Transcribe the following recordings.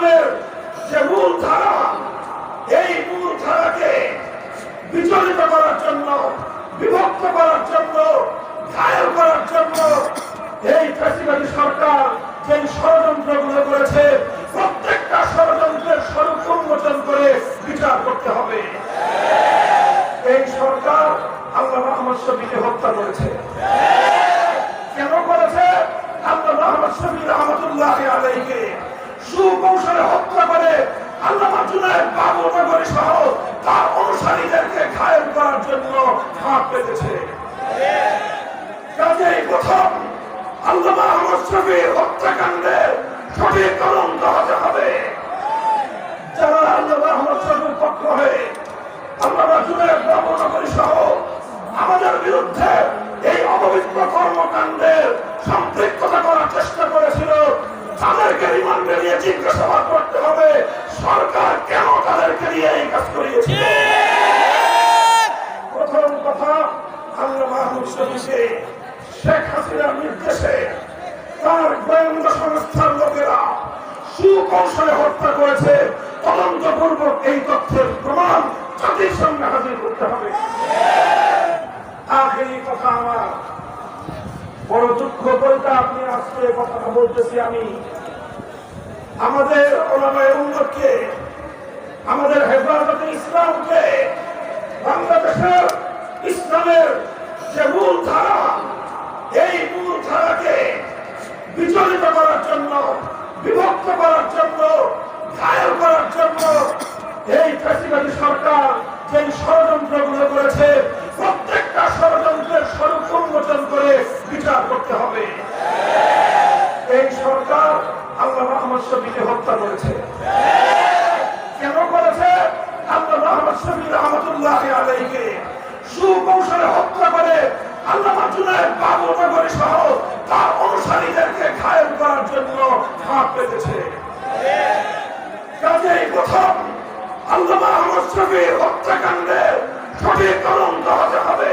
ইসলামের যে মূল ধারা, এই মূল ধারাকে বিচলিত করার জন্য, বিভক্ত করার জন্য, ঘায়ল করার জন্য এই ফ্যাসিবাদী সরকার যে ষড়যন্ত্রগুলো করেছে, প্রত্যেকটা ষড়যন্ত্রের স্বরূপ উন্মোচন করে বিচার করতে হবে। এই সরকার আল্লাহ মোহাম্মদ শফিকে হত্যা করেছে। কেন করেছে? আল্লাহ মোহাম্মদ শফি রহমতুল্লাহ আলাইকে সুকৌশলে হত্যা করে আল্লাহ জুনায়দ বাবু নগরী সহ তার অনুসারীদেরকে ঘায়ল করার জন্য ফাঁক পেতেছে। আমাদের বিরুদ্ধে এই অপবিত্র কর্মকাণ্ডের সম্পৃক্ততা করার চেষ্টা তাদেরকে রিমান্ডে নিয়ে জিজ্ঞাসাবাদ করতে হবে। সরকার কেন তাদেরকে নিয়ে এই কাজ করিয়েছিল প্রথম কথা, আল্লাহ মাহমুদ শফিকে শেখ হাসিনার নির্দেশে তার গোয়েন্দা সংস্থার লোকেরা সুকৌশলে হত্যা করেছে। তদন্তপূর্বক এই তথ্যের প্রমাণ জাতির সামনে হাজির করতে হবে। আখেরি কথা আমার। বড় দুঃখ বলতে আপনি আজকে কথাটা বলতেছি আমি। আমাদের ওলামায় উন্নতকে আমাদের হেফাজতে ইসলামকে, বাংলাদেশের ইসলামের যে মূল ধারা, এই মূল ধারাকে বিচলিত করার জন্য, বিভক্ত করার জন্য, ঘায়ল করার জন্য এই ফ্যাসিবাদী সরকার যে ষড়যন্ত্রগুলো করেছে, প্রত্যেকটা ষড়যন্ত্রের স্বরূপ উন্মোচন করে বিচার করতে হবে। এই সরকার আল্লাহ মোহাম্মদ শফিকে হত্যা করেছে। কেন করেছে? আল্লাহ মোহাম্মদ শফি রহমতুল্লাহ আলাইকে সুকৌশলে হত্যা করে আল্লাহ জুনায়দ বাবু নগরী সহ তার অনুসারীদেরকে ঘায়ল করার জন্য ফাঁক পেতেছে। কাজেই প্রথম আল্লাহ মোহাম্মদ শফির হত্যাকাণ্ডের সঠিক তদন্ত হতে হবে।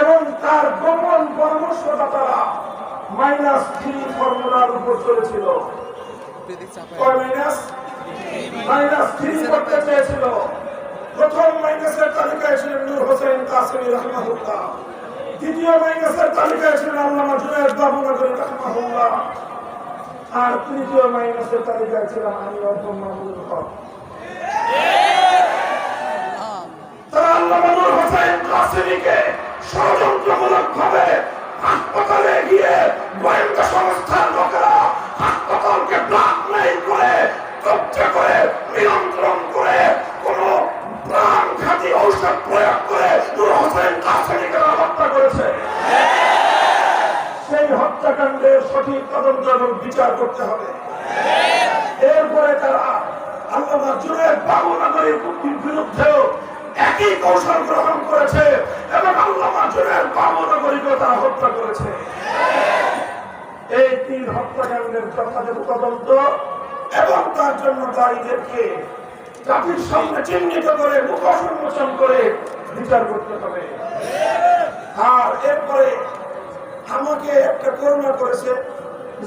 এবং তার গোপন পরামর্শদাতারা মাইনাস থ্রি ফর্মুলার উপর চলেছিল। মাইনাস থ্রি করতে চেয়েছিল। প্রথম মাইনাসের তালিকায় ছিলেন নূর হোসেন, কাসিমি রহমাহুল্লাহ। দ্বিতীয় মাইনাসের তালিকায় ছিলেন আল্লামা জুনায়দ বাবু নগরী রহমাহুল্লাহ। আর তৃতীয় মাইনাসের তালিকায় ছিলাম আমি অর্পণ মাহমুদুল হক। তারা আল্লামা নূর হোসেন, কাসিমিকে ষড়যন্ত্রমূলক ভাবে হাসপাতালে গিয়ে গোয়েন্দা সংস্থার লোকেরা হাসপাতালকে ব্ল্যাকমেইল করে কব্জা করে, নিয়ন্ত্রণ করে, কোন প্রাণঘাতী ঔষধ প্রয়োগ করে নূর হোসেন কাসিমিকে হত্যা করেছে। সেই হত্যাকাণ্ডের সঠিক তদন্ত এবং বিচার করতে হবে। এরপরে তারা আল্লামা জুনায়দ বাবু নগরীর বিরুদ্ধেও একই কৌশল গ্রহণ করেছে এবং আল্লামা জুনায়দ বাবু নগরীকেও তারা হত্যা করেছে। এই তিন হত্যাকাণ্ডের যথাযথ তদন্ত এবং তার জন্য দায়ীদেরকে জাতির সামনে চিহ্নিত করে, মুখোশ উন্মোচন করে বিচার করতে হবে। আর এরপরে আমাকে একটা করুণা করেছে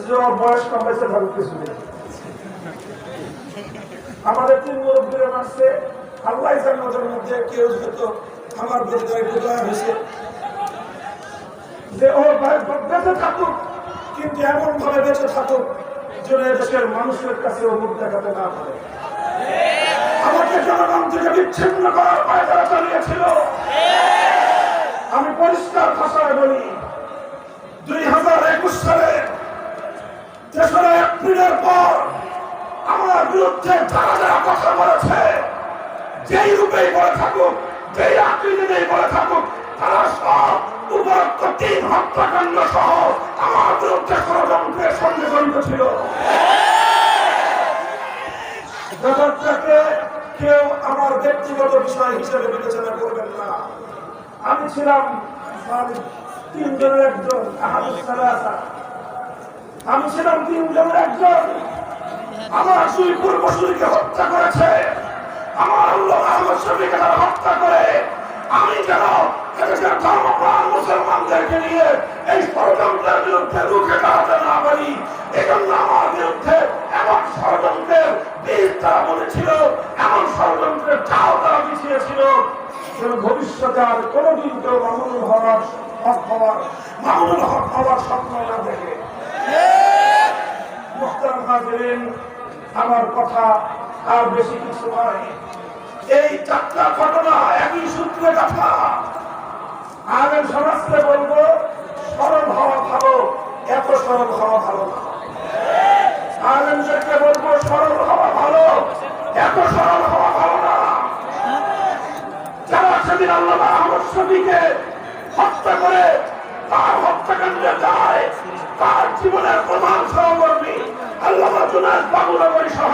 যে বয়স কম হয়েছে ভালো কিছু। আমাদের তিন মুরব্বীরা মারছে। আল্লাহ কেউ আমার থাকুক, কিন্তু এমন থাকুক মানুষের কাছে আমাকে বিচ্ছিন্ন করার চালিয়েছিল। আমি পরিষ্কার ভাষায় বলি, দুই হাজার একুশ সালে তেসরা এপ্রিলের পর আমার বিরুদ্ধে যারা যারা কথা বলেছে যেই রূপেই বলে থাকুক, যেই আকৃতিতেই বলে থাকুক, তারা সব উপরোক্ত তিন হত্যাকাণ্ড সহ আমার বিরুদ্ধে ষড়যন্ত্রের সঙ্গে জড়িত ছিল। কেউ আমার ব্যক্তিগত বিষয় হিসেবে বিবেচনা করবেন না। আমি ছিলাম তিনজনের একজন আমি ছিলাম তিনজনের একজন। আমার দুই পূর্বসূরিকে হত্যা করেছে। আমার আল্লাহ আহমদ তারা হত্যা করে। আমি যেন এদেশের ধর্মপ্রাণ মুসলমানদেরকে নিয়ে এই ষড়যন্ত্রের বিরুদ্ধে রুখে দাঁড়াতে না পারি? এজন্য আমার বিরুদ্ধে এমন ষড়যন্ত্রের বীজ তারা বলেছিল এমন ষড়যন্ত্রের চাও তারা বিছিয়েছিল। ভবিষ্যতে আর কোনোদিন কেউ মামুনুল হওয়ার হক হওয়ার মামুনুল হক হওয়ার স্বপ্ন না দেখে। হাজিরিন, আমার কথা আর বেশি কিছু নয়। এই চারটা ঘটনা একই সূত্রে কথা আগে সমাজকে বলব সরল হওয়া ভালো, এত সরল হওয়া ভালো বলব সরল হওয়া ভালো, এত সরল হওয়া ভালো না। যারা সেদিন আল্লাহ হত্যা করে তার হত্যাকাণ্ডে যায়, তার জীবনের প্রধান সহকর্মী আল্লাহ জুনায়দ বাবুনগরী সহ